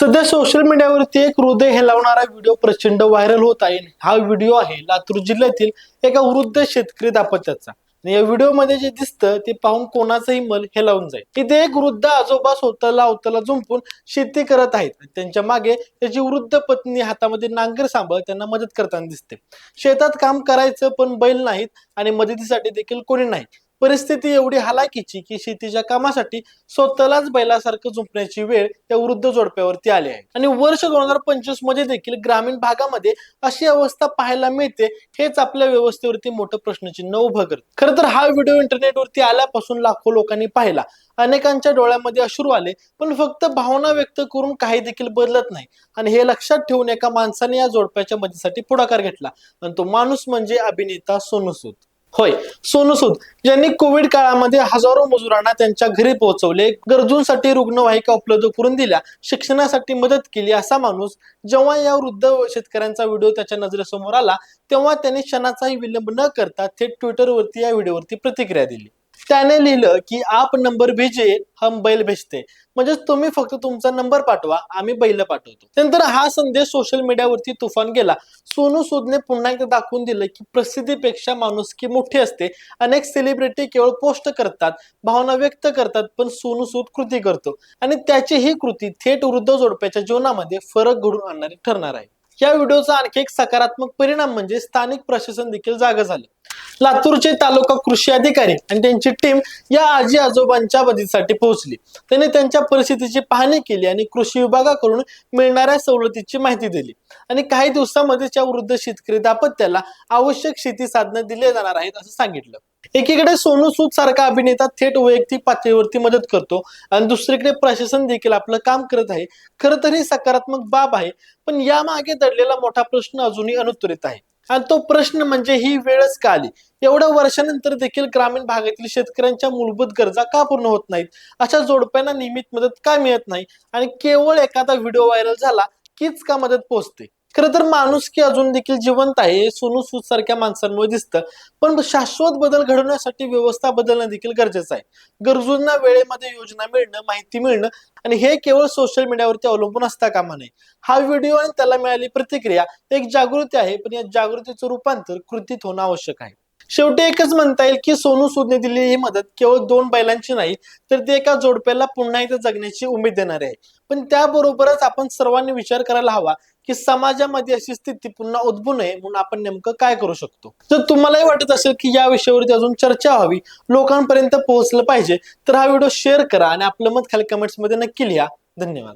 सध्या सोशल मीडियावरती एक हृदय हेलावणारा व्हिडिओ प्रचंड व्हायरल होत आहे हा व्हिडिओ आहे लातूर जिल्ह्यातील एका वृद्ध शेतकरी दाम्पत्याचा. या व्हिडिओमध्ये जे दिसतं ते पाहून कोणाचंही मन हेलावून जाईल. इथे एक वृद्ध आजोबा स्वतःला अवतला झुंपून शेती करत आहेत. त्यांच्या मागे त्याची वृद्ध पत्नी हातामध्ये नांगर सांभाळ त्यांना मदत करताना दिसते. शेतात काम करायचं पण बैल नाहीत आणि मदतीसाठी देखील कोणी नाही. परिस्थिती एवढी हालाकीची की शेतीच्या कामासाठी स्वतःलाच बैलासारखं झुंपण्याची वेळ त्या वृद्ध जोडप्यावरती आली आहे. आणि वर्ष दोन हजार पंचवीसमध्ये देखील ग्रामीण भागामध्ये अशी अवस्था पाहायला मिळते हेच आपल्या व्यवस्थेवरती मोठं प्रश्नचिन्ह उभं करत. खरं तर हा व्हिडिओ इंटरनेटवरती आल्यापासून लाखो लोकांनी पाहिला. अनेकांच्या डोळ्यामध्ये अश्रू आले पण फक्त भावना व्यक्त करून काही देखील बदलत नाही. आणि हे लक्षात ठेवून एका माणसाने या जोडप्याच्या मदतीसाठी पुढाकार घेतला. आणि तो माणूस म्हणजे अभिनेता सोनू सूद. होय. सोनू सूद ज्यांनी कोविड काळामध्ये हजारो मजुरांना त्यांच्या घरी पोहोचवले गरजूंसाठी रुग्णवाहिका उपलब्ध करून दिल्या शिक्षणासाठी मदत केली असा माणूस जेव्हा या वृद्ध शेतकऱ्यांचा व्हिडिओ त्याच्या नजरेसमोर आला तेव्हा त्याने क्षणाचाही विलंब न करता थेट ट्विटरवरती या व्हिडिओवरती प्रतिक्रिया दिली. त्याने लिहिलं की आप नंबर भेजे हम बैल भेजते. म्हणजे तुम्ही फक्त तुमचा नंबर पाठवा आम्ही बैल पाठवतो. नंतर हा संदेश सोशल मीडियावरती तुफान गेला. सोनू सूदने पुन्हा एकदा दाखवून दिलं की प्रसिद्धीपेक्षा माणुसकी मोठी असते. अनेक सेलिब्रिटी केवळ पोस्ट करतात भावना व्यक्त करतात पण सोनू सूद कृती करतो. आणि त्याची ही कृती थेट वृद्ध जोडप्याच्या जीवनामध्ये फरक घडून आणणारी ठरणार आहे. या व्हिडिओचा आणखी एक सकारात्मक परिणाम म्हणजे स्थानिक प्रशासन देखील जागा झालं. लातूरचे तालुका कृषी अधिकारी आणि त्यांची टीम या आजी आजोबांच्या मदतीसाठी पोहोचली. त्यांनी त्यांच्या परिस्थितीची पाहणी केली आणि कृषी विभागाकडून मिळणाऱ्या सवलतीची माहिती दिली. आणि काही दिवसामध्येच या वृद्ध शेतकरी दाम्पत्याला आवश्यक शेती साधनं दिले जाणार आहेत असं सांगितलं. एकीकडे सोनू सूद सारखा अभिनेता थेट वैयक्तिक पातळीवरती मदत करतो आणि दुसरीकडे प्रशासन देखील आपलं काम करत आहे. खरं तर ही सकारात्मक बाब आहे पण यामागे दडलेला मोठा प्रश्न अजूनही अनुत्तरित आहे. आणि तो प्रश्न म्हणजे ही वेळच का आली? एवढ्या वर्षानंतर देखील ग्रामीण भागातील शेतकऱ्यांच्या मूलभूत गरजा का पूर्ण होत नाहीत? अशा जोडप्यांना नियमित मदत का मिळत नाही? आणि केवळ एखादा व्हिडिओ व्हायरल झाला कीच का मदत पोहोचते खरं तर माणूस की अजून देखील जिवंत आहे सोनू सूद सारख्या माणसांमुळे दिसतं. पण शाश्वत बदल घडवण्यासाठी व्यवस्था बदलणं देखील गरजेचं आहे. गरजूंना वेळेमध्ये योजना मिळणं माहिती मिळणं आणि हे केवळ सोशल मीडियावरती अवलंबून असता कामा नये. हा व्हिडिओ आणि त्याला मिळाली प्रतिक्रिया एक जागृती आहे. पण या जागृतीचं रूपांतर कृतीत होणं आवश्यक आहे. शेवटी एकच म्हणता येईल की सोनू सूदने दिलेली ही मदत केवळ दोन बैलांची नाही तर ती एका जोडप्याला पुन्हा एकदा जगण्याची उमेद देणारी आहे. पण त्याबरोबरच आपण सर्वांनी विचार करायला हवा की समाजामध्ये अशी स्थिती पुन्हा उद्भवू नये म्हणून आपण नेमकं काय करू शकतो. जर तुम्हालाही वाटत असेल की या विषयावरती अजून चर्चा व्हावी लोकांपर्यंत पोहोचलं पाहिजे तर हा व्हिडिओ शेअर करा आणि आपलं मत खाली कमेंट्समध्ये नक्की लिहा. धन्यवाद.